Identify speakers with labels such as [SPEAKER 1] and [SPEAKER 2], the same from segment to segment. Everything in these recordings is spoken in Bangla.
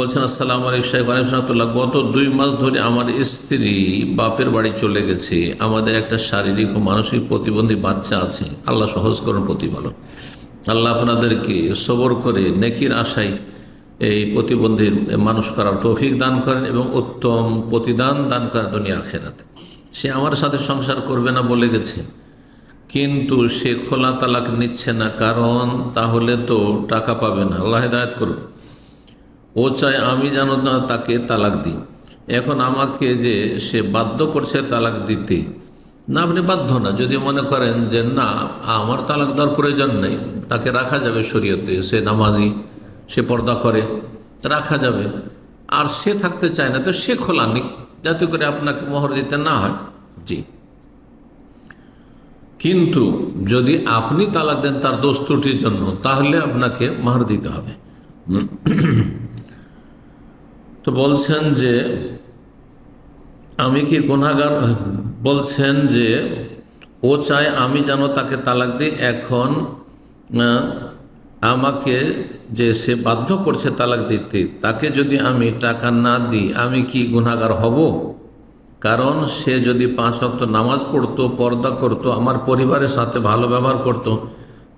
[SPEAKER 1] বলছেন, আসসালাম আলাইকুম শেখ আলিমসাল্লাহ গত দুই মাস ধরে আমার স্ত্রী বাপের বাড়ি চলে গেছে। আমাদের একটা শারীরিক ও মানসিক প্রতিবন্ধী বাচ্চা আছে। আল্লাহ সহজ করুন প্রতিপালন আল্লাহ আপনাদেরকে সবর করে নেকির আশায় এই প্রতিবন্ধীর মানুষ করার তৌফিক দান করেন এবং উত্তম প্রতিদান দান করেন দুনিয়া খেরাতে সে আমার সাথে সংসার করবে না বলে গেছে। কিন্তু সে খোলা তালাক নিচ্ছে না। কারণ তাহলে তো টাকা পাবে না। আল্লাহ হেদায়ত করুন। ও চায় আমি যেন তাকে তালাক দিই। এখন আমাকে যে সে বাধ্য করছে তালাক দিতে। না, আপনি বাধ্য না। যদি মনে করেন যে না, আমার তালাক দেওয়ার প্রয়োজন নেই, তাকে রাখা যাবে শরীয়তে। সে নামাজি, সে পর্দা করে, রাখা যাবে। আর সে থাকতে চায় না, তো সে খোলা নিক যাতে করে আপনাকে মোহর দিতে না হয়। জি। কিন্তু যদি আপনি তালাক দেন তার দোষ ত্রুটির জন্য, তাহলে আপনাকে মার দিতে হবে। তো বলছেন যে, আমি কি গুণাগার বলছেন যে, ও চায় আমি যেন তাকে তালাক দিই, এখন আমাকে যে সে বাধ্য করছে তালাক দিতে, তাকে যদি আমি টাকা না দিই, আমি কি গুণাগার হব? কারণ সে যদি পাঁচ অক্ত নামাজ পড়তো, পর্দা করতো, আমার পরিবারের সাথে ভালো ব্যবহার করত,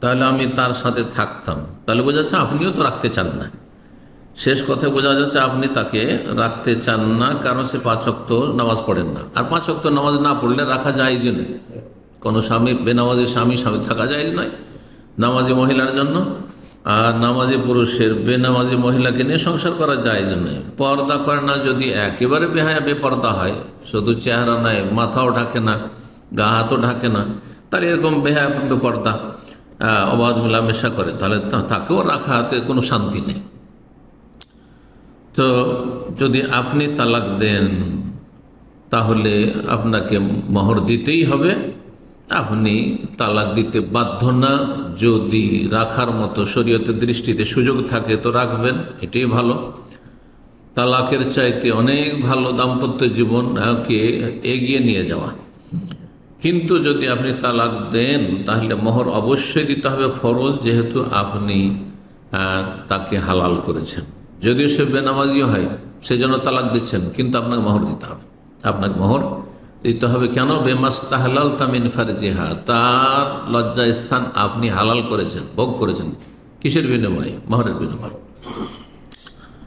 [SPEAKER 1] তাহলে আমি তার সাথে থাকতাম। তাহলে বোঝা যাচ্ছে আপনিও তো রাখতে চান না। শেষ কথায় বোঝা যাচ্ছে আপনি তাকে রাখতে চান না, কারণ সে পাঁচ অক্ত নামাজ পড়েন না। আর পাঁচ অক্ত নামাজ না পড়লে রাখা যায় যে নেই কোনো স্বামী বেনামাজি স্বামী স্বামী থাকা যায় নয় নামাজি মহিলার জন্য। আর নামাজি পুরুষের বেনামাজি মহিলাকে নিয়ে সংসার করা যায় যে নয়। পর্দা করে না, যদি একেবারে বেহায়া, বেপর্দা হয়, শুধু চেহারা নাই, মাথাও ঢাকে না, গা হাতও ঢাকে না, তাহলে এরকম বেহায়া, বেপর্দা অবাধ মেলামেশা করে। তাহলে তাকেও রাখাতে কোনো শান্তি নেই। তো যদি আপনি তালাক দেন, তাহলে আপনাকে মহর দিতেই হবে। আপনি তালাক দিতে বাধ্য না, যদি রাখার মতো শরীয়তের দৃষ্টিতে সুযোগ থাকে তো রাখবেন, এটাই ভালো। তালাকের চাইতে অনেক ভালো দাম্পত্য জীবনকে এগিয়ে নিয়ে যাওয়া। কিন্তু যদি আপনি তালাক দেন, তাহলে মোহর অবশ্যই দিতে হবে, ফরজ, যেহেতু আপনি তাকে হালাল করেছেন। যদিও সে বেনামাজিও হয় সেজন্য তালাক দিচ্ছেন, কিন্তু আপনাকে মোহর দিতে হবে। আপনাকে মোহর দিতে হবে কেন? বেমাস তাহলাল তামিন ফারজিহা, তার লজ্জা স্থান আপনি হালাল করেছেন, ভোগ করেছেন। কিসের বিনিময়ে? মোহরের বিনিময়ে।